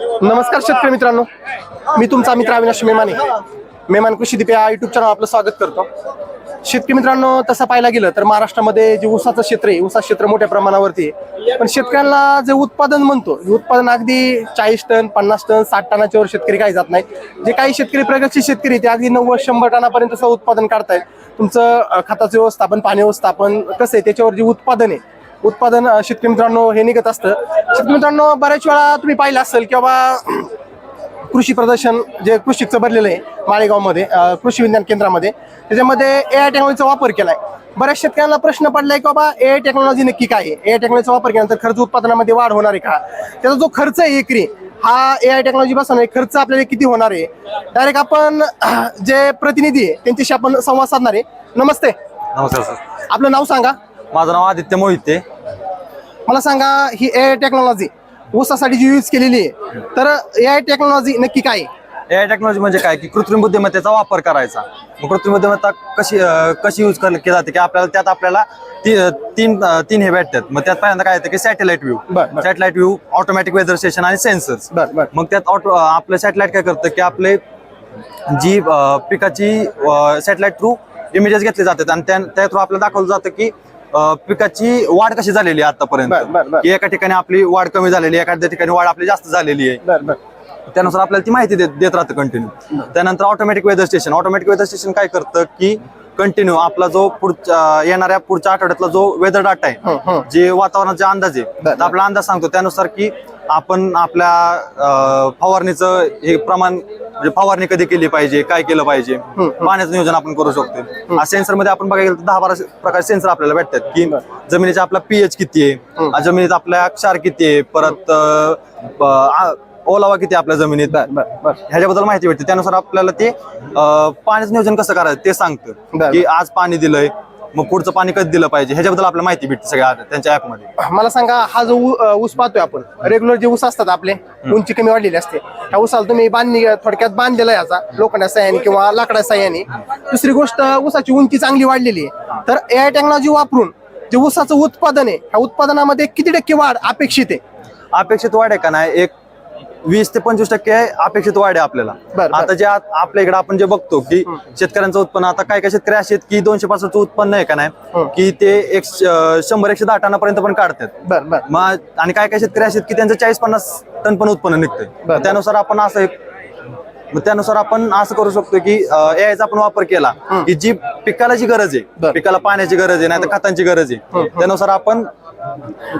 नमस्कार शेतकरी मित्रांनो. मी तुमचा मित्र अविनाश मेमाने. मेमान कृषी दीप या युट्यूब चॅनल आपलं स्वागत करतो. शेतकरी मित्रांनो तसं पाहायला गेलं तर महाराष्ट्रामध्ये जे ऊसाचं क्षेत्र आहे ऊसा क्षेत्र मोठ्या प्रमाणावरती आहे. पण शेतकऱ्यांना जे उत्पादन म्हणतो हे उत्पादन अगदी चाळीस टन पन्नास टन साठ टनाच्या वर शेतकरी काही जात नाही. जे काही शेतकरी प्रगतशील शेतकरी ते अगदी नव्वद शंभर टनापर्यंत उत्पादन काढतायत. तुमचं खताचं व्यवस्थापन पाणी व्यवस्थापन कसं आहे त्याच्यावर जे उत्पादन आहे उत्पादन शेतकरी मित्रांनो हे निघत असतं. शेतकरी मित्रांनो बऱ्याच वेळा तुम्ही पाहिलं असेल किंवा कृषी प्रदर्शन जे कृषीचं भरलेलं आहे माळेगावमध्ये कृषी विज्ञान केंद्रामध्ये त्याच्यामध्ये ए आय टेक्नॉलॉजीचा वापर केलाय. बऱ्याच शेतकऱ्यांना प्रश्न पडलाय की बाबा ए आय टेक्नॉलॉजी नक्की काय आहे? ए आय टेक्नॉलॉजीचा वापर केल्यानंतर खर्च उत्पादनामध्ये वाढ होणार आहे का? त्याचा जो खर्च आहे एकरी हा ए आय टेक्नॉलॉजी आहे खर्च आपल्याला किती होणार आहे? डायरेक्ट आपण जे प्रतिनिधी आहे त्यांच्याशी आपण संवाद साधणार आहे. नमस्ते. नमस्कार सर. आपलं नाव सांगा. माझं नाव आदित्य मोहिते. मला सांगा ही ए आय टेक्नॉलॉजी ऊसासाठी जी यूज केलेली आहे तर ए आय टेक्नॉलॉजी नक्की काय आहे? ए आय टेक्नॉलॉजी म्हणजे काय? की कृत्रिम बुद्धिमत्तेचा वापर करायचा. मग कृत्रिम बुद्धिमत्ता कशी अं, कशी यूज केली जाते? की आपल्याला त्यात आपल्याला ती- तीन अं, तीन हे भेटतात. मग त्यात पहिल्यांदा काय येतं की सॅटेलाइट व्ह्यू बरं, बरं. Satellite view automatic weather station आणि सेन्सर्स बरं बरं. मग त्यात ऑटो आपलं सॅटेलाइट काय करतं की आपले जी अं, पिकाची सॅटेलाइट थ्रू इमेजेस घेतले जातात. आणि त्या थ्रू आपल्याला दाखवलं जातं की पिकाची वाढ कशी झालेली आहे. आतापर्यंत? की एका ठिकाणी आपली वाढ कमी झालेली आहे एखाद्या ठिकाणी वाढ आपली जास्त झालेली आहे. त्यानुसार आपल्याला ती माहिती देत देत राहतं कंटिन्यू त्यानंतर automatic weather station automatic weather station काय करतं की कंटिन्यू आपला जो पुढच्या येणाऱ्या पुढच्या आठवड्यातला जो वेदर डाटा. आहे जे वातावरणाचे अंदाज आहे आपला अंदाज सांगतो. त्यानुसार की आपण आपल्या फवारणीचं हे प्रमाण म्हणजे फवारणी कधी केली पाहिजे काय केलं पाहिजे पाण्याचं नियोजन आपण करू शकतो सेन्सरमध्ये आपण बघायला गेलं दहा बारा प्रकारचे सेन्सर आपल्याला भेटतात की जमिनीचा आपला पीएच किती आहे जमिनीत आपल्या क्षार किती आहे परत ओलावा किती आहे आपल्या जमिनीत. ह्याच्याबद्दल माहिती भेटते. त्यानुसार आपल्याला ते पाण्याचं नियोजन कसं करायचं ते सांगतं. की आज पाणी दिलंय मग पुढचं पाणी कधी दिलं पाहिजे? ह्याच्याबद्दल आपल्याला माहिती भेटते सगळ्या त्यांच्या ऍपमध्ये मला सांगा हा जो ऊ- अ, ऊस पाहतोय आपण रेग्युलर जे ऊस असतात आपले उंची कमी वाढलेली असते. त्या ऊसाला तुम्ही बांधणी थोडक्यात बांधलेला आहे याचा लोखंडा साह्याने किंवा लाकडा साह्याने दुसरी गोष्ट ऊसाची उंची चांगली वाढलेली आहे. तर ए आय टेक्नॉलॉजी वापरून जे ऊसाचं उत्पादन आहे ह्या उत्पादनामध्ये किती टक्के वाढ अपेक्षित आहे? अपेक्षित वाढ आहे का नाही? एक वीस ते पंचवीस टक्के अपेक्षित वाढ आहे आपल्याला बरं. आता जे आत- आपल्या इकडे आपण जे बघतो की शेतकऱ्यांचं उत्पन्न आता काय काय शेतकरी असे आहेत की दोनशे पासूनचं उत्पन्न आहे का नाही हं. की ते एक श- शंभर एकशे दहा टनापर्यंत पण काढतात बरं बरं मग आणि काय काय शेतकरी असे आहेत की त्यांचं चाळीस पन्नास टन पण उत्पन्न निघतंय बरं. मग त्यानुसार आपण असं एक मग त्यानुसार आपण असं करू शकतो की याचा आपण वापर केला की जी पिकाला जी गरज आहे. पिकाला पाण्याची गरज आहे नाही तर खतांची गरज आहे त्यानुसार आपण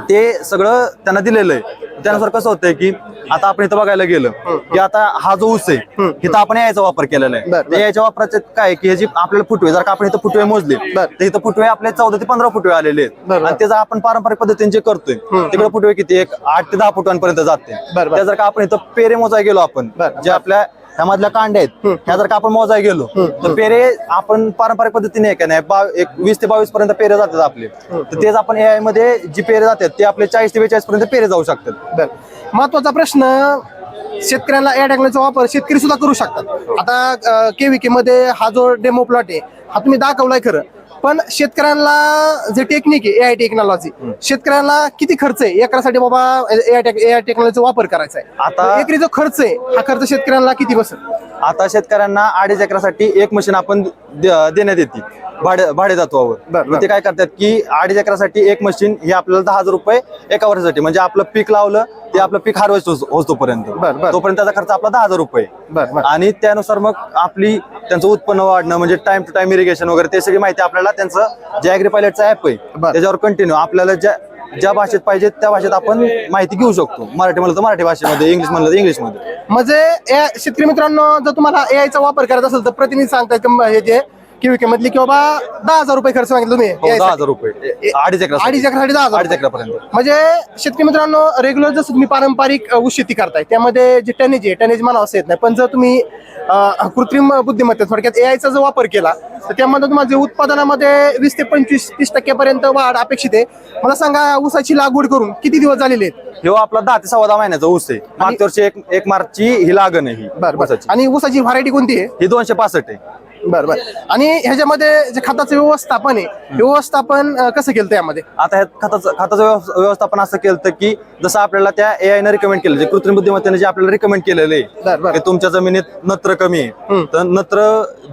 ते सगळं त्यांना दिलेलं आहे त्यानुसार कसं होतंय की आता आपण इथं बघायला गेलं की आता हा जो ऊस आहे इथं आपण याचा वापर केलेला आहे. त्या याच्या वापराचे काय की हे जी आपल्याला फुटवे जर का आपण इथं फुटवे मोजले. तर इथं फुटवे आपले चौदा ते पंधरा फुटवे आलेले आहेत. आणि त्याचा आपण पारंपरिक पद्धतीने जे करतोय तिकडे फुटवे किती एक आठ ते दहा फुटांपर्यंत जाते. त्या जर का आपण इथं पेरे मोजाय गेलो आपण. जे आपल्या ह्यामधल्या कांड्या आहेत. ह्या जर का आपण मोजाय गेलो तर पेरे आपण पारंपरिक पद्धतीने का नाही एक वीस ते बावीस पर्यंत पेरे जातात आपले. तर तेच आपण एआयमध्ये जी पेरे जातात ते आपले चाळीस ते बेचाळीस पर्यंत पेरे जाऊ शकतात. महत्त्वाचा प्रश्न शेतकऱ्यांना या टेक्नॉलॉजीचा वापर शेतकरी सुद्धा करू शकतात. आता केव्हीके मध्ये हा जो डेमो प्लॉट आहे हा तुम्ही दाखवलाय खरं. पण शेतकऱ्यांना जे टेक्निक आहे एआय टेक्नॉलॉजी शेतकऱ्यांना किती खर्च आहे? एकरासाठी बाबा एआय एआय टेक्नॉलॉजीचा वापर करायचा आहे. आता- एकरी जो खर्च आहे हा खर्च शेतकऱ्यांना किती बसेल? आता शेतकऱ्यांना अडीच एकरासाठी एक मशीन आपण देण्यात येते. भाडे भाडे तत्वावर ते काय करतात की अडीच एकरासाठी एक मशीन हे आपल्याला दहा हजार रुपये एका वर्षासाठी म्हणजे आपलं पीक लावलं ते आपलं पीक हार्वेस्ट होतोपर्यंत. तोपर्यंत. त्याचा खर्च आपला दहा हजार रुपये. आणि त्यानुसार मग आपली त्यांचं उत्पन्न वाढणं म्हणजे टाइम टू टाइम इरिगेशन वगैरे ते सगळी माहिती आपल्याला त्यांचं जे ऍग्री पायलटचं ऍप आहे. त्याच्यावर कंटिन्यू आपल्याला ज्या ज्या भाषेत पाहिजे त्या भाषेत आपण माहिती घेऊ शकतो. मराठी म्हणलं तर मराठी भाषेमध्ये इंग्लिश म्हणलं तर इंग्लिशमध्ये म्हणजे या- शेतकरी मित्रांनो जर तुम्हाला एआयचा वापर करायचा असेल तर प्रतिनिधी सांगतायत हे जे केव्हीके मधली की बाबा दहा हजार रुपये खर्च सांगितलं तुम्ही. हो, AI दहा साठी. हजार रुपये. अडीच एकरा अडीच एकरासाठी दहा हजार अडीच एकरापर्यंत. म्हणजे शेतकरी मित्रांनो रेग्युलर जसं तुम्ही पारंपरिक ऊस शेती करताय त्यामध्ये जे टनेज आहे टनेज म्हणावं असं येत नाही. पण जर तुम्ही कृत्रिम बुद्धिमत्ता थोडक्यात एआयचा जर वापर केला तर त्यामध्ये तुम्हाला जे उत्पादनामध्ये वीस ते पंचवीस तीस टक्क्यापर्यंत वाढ अपेक्षित आहे. मला सांगा ऊसाची लागवड करून किती दिवस झालेले आहेत? ह्यो आपला दहा ते सव्वा दहा महिन्याचा ऊस आहे. मागच्या वर्षी एक मार्चची ही लागण आहे ही आणि ऊसाची व्हरायटी कोणती आहे? ही दोनशे पासष्ट आहे. बरं बरं. आणि ह्याच्यामध्ये जे खताचं व्यवस्थापन आहे व्यवस्थापन अं, कसं केलं यामध्ये आता ह्या खताचं खताचं व्यवस्थ- व्यवस्थापन असं केलं की जसं आपल्याला त्या ए न रिकमेंड केलं जे कृत्रिम बुद्धिमत्तेने जे आपल्याला रिकमेंड केलेलं आहे बरं. की तुमच्या जमिनीत नत्र कमी आहे तर नत्र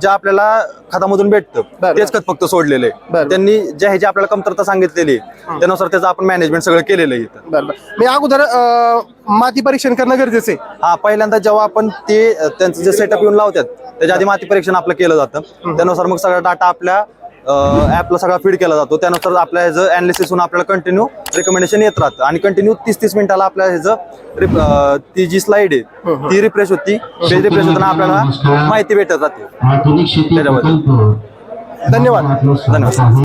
जे आपल्याला खतामधून भेटतं बरं, तेच खत फक्त सोडलेलं बरं. आहे त्यांनी ज्या ह्याची आपल्याला कमतरता सांगितलेली आहे, त्यानुसार त्याचं आपण मॅनेजमेंट सगळं केलेलं आहे इथं. बरं बरं. मी अगोदर अं, माती परीक्षण करणं गरजेचं आहे. हा पहिल्यांदा जेव्हा आपण ते अ, त्यांचं जे सेटअप येऊन लावतात त्याच्या आधी माती परीक्षण आपलं केलं जातं. त्यानुसार मग सगळा डाटा आपल्या ऍपला सगळा फीड केला जातो. त्यानुसार आपल्या ह्याचं अनालिसिस होऊन आपल्याला कंटिन्यू रिकमेंडेशन येत राहतं. आणि कंटिन्यू तीस तीस मिनिटाला आपल्या ह्याचं अ, ती जी स्लाइड आहे ती रिफ्रेश होती. पेज रिफ्रेश होताना आपल्याला माहिती भेटत जाते. आधुनिक शेती त्याच्यामध्ये. प्रकल्प धन्यवाद. धन्यवाद.